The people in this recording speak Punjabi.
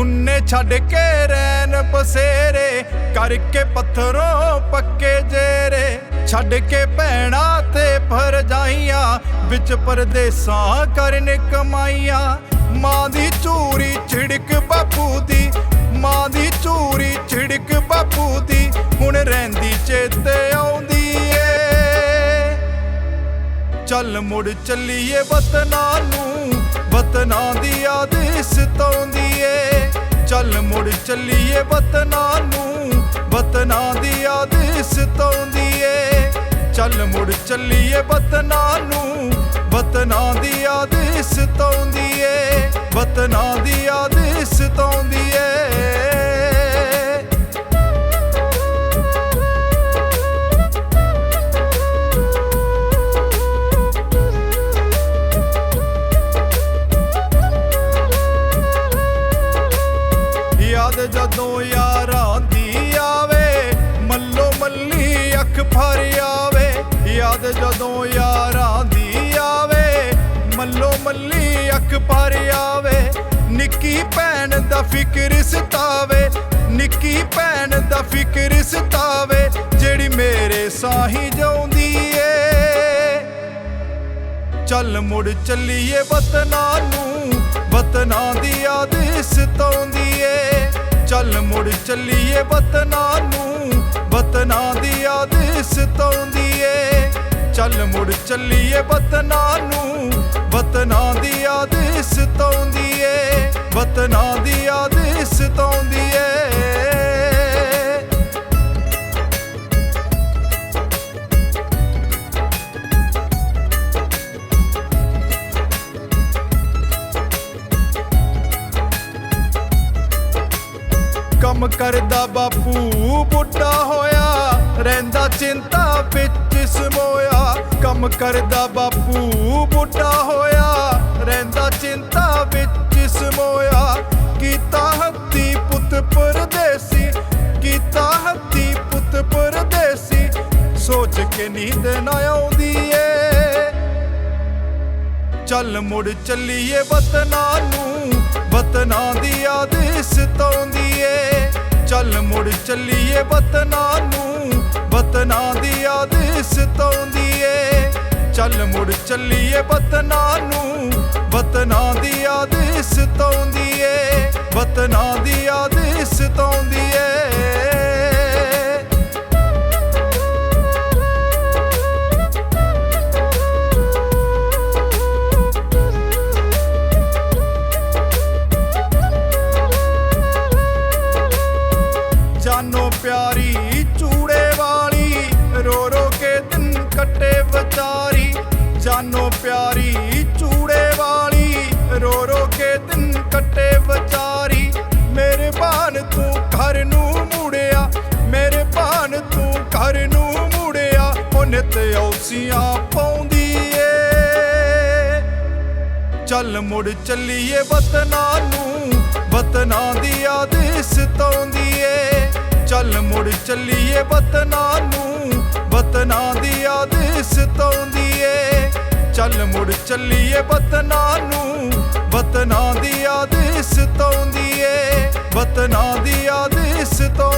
ਉਹਨੇ ਛੱਡ ਕੇ ਰੈਨ ਬਸੇਰੇ ਕਰਕੇ ਪੱਥਰੋਂ ਪੱਕੇ ਜੇਰੇ। ਛੱਡ ਕੇ ਭੈਣਾ ਤੇ ਫਰਜਾਈਆਂ ਵਿੱਚ ਪਰਦੇਸਾਂ ਕਰਨ ਕਮਾਈਆਂ। ਮਾਂ ਦੀ ਚੂਰੀ ਛਿੜਕ ਬਾਪੂ ਦੀ, ਮਾਂ ਦੀ ਚੂਰੀ ਛਿੜਕ ਬਾਪੂ ਦੀ, ਹੁਣ ਰਹਿੰਦੀ ਚੇਤੇ ਆਉਂਦੀ ਏ। ਚੱਲ ਮੁੜ ਚੱਲੀਏ ਵਤਨਾਂ ਨੂੰ ਵਤਨਾਂ ਦੀ ਯਾਦ ਸਤਾਉਂਦੀ ਏ। ਚੱਲ ਮੁੜ ਚੱਲੀਏ ਵਤਨਾਂ ਨੂੰ। ਵਤਨਾਂ ਦੀ ਯਾਦ ਸਤਾਉਂਦੀ ਏ। ਚੱਲ ਮੁੜ ਚੱਲੀਏ ਵਤਨਾਂ ਨੂੰ। ਵਤਨਾਂ ਦੀ ਯਾਦ ਸਤਾਉਂਦੀ ਏ। ਵਤਨਾਂ ਮੱਲੀ ਅੱਖ ਆਵੇ, ਯਾਦ ਜਦੋਂ ਯਾਰਾਂ ਦੀ ਆਵੇ। ਮੱਲੋ ਮੱਲੀ ਅੱਖ ਭਰ ਆਵੇ, ਨਿੱਕੀ ਭੈਣ ਦਾ ਫਿਕਰ ਸਤਾਵੇ। ਨਿੱਕੀ ਭੈਣ ਦਾ ਫਿਕਰ ਸਤਾਵੇ, ਜਿਹੜੀ ਮੇਰੇ ਸਾਹੀ ਜਾਉਂਦੀ ਏ। ਚੱਲ ਮੁੜ ਚੱਲੀਏ ਵਤਨਾਂ ਨੂੰ, ਵਤਨਾਂ ਦੀ ਯਾਦ ਸਤਾਉਂਦੀ ਏ। ਚੱਲ ਮੁੜ ਚੱਲੀਏ ਵਤਨਾਂ ਨੂੰ, ਵਤਨਾਂ ਦੀ ਸਤਾਉਂਦੀ ਏ ਚੱਲ ਮੁੜ ਚੱਲੀਏ ਵਤਨਾਂ ਨੂੰ। ਵਤਨਾਂ ਦੀ ਯਾਦ ਸਤਾਉਂਦੀ ਏ ਵਤਨਾਂ ਦੀ ਯਾਦ ਸਤਾਉਂਦੀ ਏ ਕੰਮ ਕਰਦਾ ਬਾਪੂ, ਬੁੱਢਾ ਹੋਇਆ। ਰਹਿੰਦਾ ਚਿੰਤਾ ਵਿੱਚ ਸਮੋਇਆ, ਕੰਮ ਕਰਦਾ ਬਾਪੂ ਬੁੱਢਾ ਹੋਇਆ। ਰਹਿੰਦਾ ਚਿੰਤਾ ਵਿੱਚ ਸਮੋਇਆ, ਕੀਤਾ ਹੱਤੀ ਪੁੱਤ ਪਰਦੇਸੀ, ਕੀਤਾ ਹੱਤੀ ਪੁੱਤ ਪਰਦੇਸੀ, ਸੋਚ ਕੇ ਨੀਂਦ ਨਾ ਆਉਂਦੀ ਏ। ਚੱਲ ਮੁੜ ਚੱਲੀਏ ਵਤਨਾਂ ਨੂੰ, ਵਤਨਾਂ ਦੀ ਯਾਦ ਸਤਾਉਂਦੀ ਏ। ਚੱਲ ਮੁੜ ਚੱਲੀਏ ਵਤਨਾਂ ਚੱਲੀਏ ਵਤਨਾਂ ਨੂੰ। ਵਤਨਾਂ ਦੀ ਯਾਦ ਸਤਾਉਂਦੀ ਏ। ਵਤਨਾਂ ਦੀ ਯਾਦ ਨਿਤ ਔਸੀਆਂ ਪਾਉਂਦੀ ਏ ਚੱਲ ਮੁੜ ਚੱਲੀਏ ਵਤਨਾਂ ਨੂੰ, ਵਤਨਾਂ ਦੀ ਯਾਦ ਸਤਾਉਂਦੀ ਏ ਚੱਲ ਮੁੜ ਚੱਲੀਏ ਵਤਨਾਂ ਨੂੰ, ਵਤਨਾਂ ਦੀ ਯਾਦ ਸਤਾਉਂਦੀ ਏ ਚੱਲ ਮੁੜ ਚੱਲੀਏ ਵਤਨਾਂ ਨੂੰ, ਵਤਨਾਂ ਦੀ ਯਾਦ ਸਤਾਉਂਦੀ ਏ ਵਤਨਾਂ ਦੀ ਯਾਦ ਸਤਾਉਂਦੀ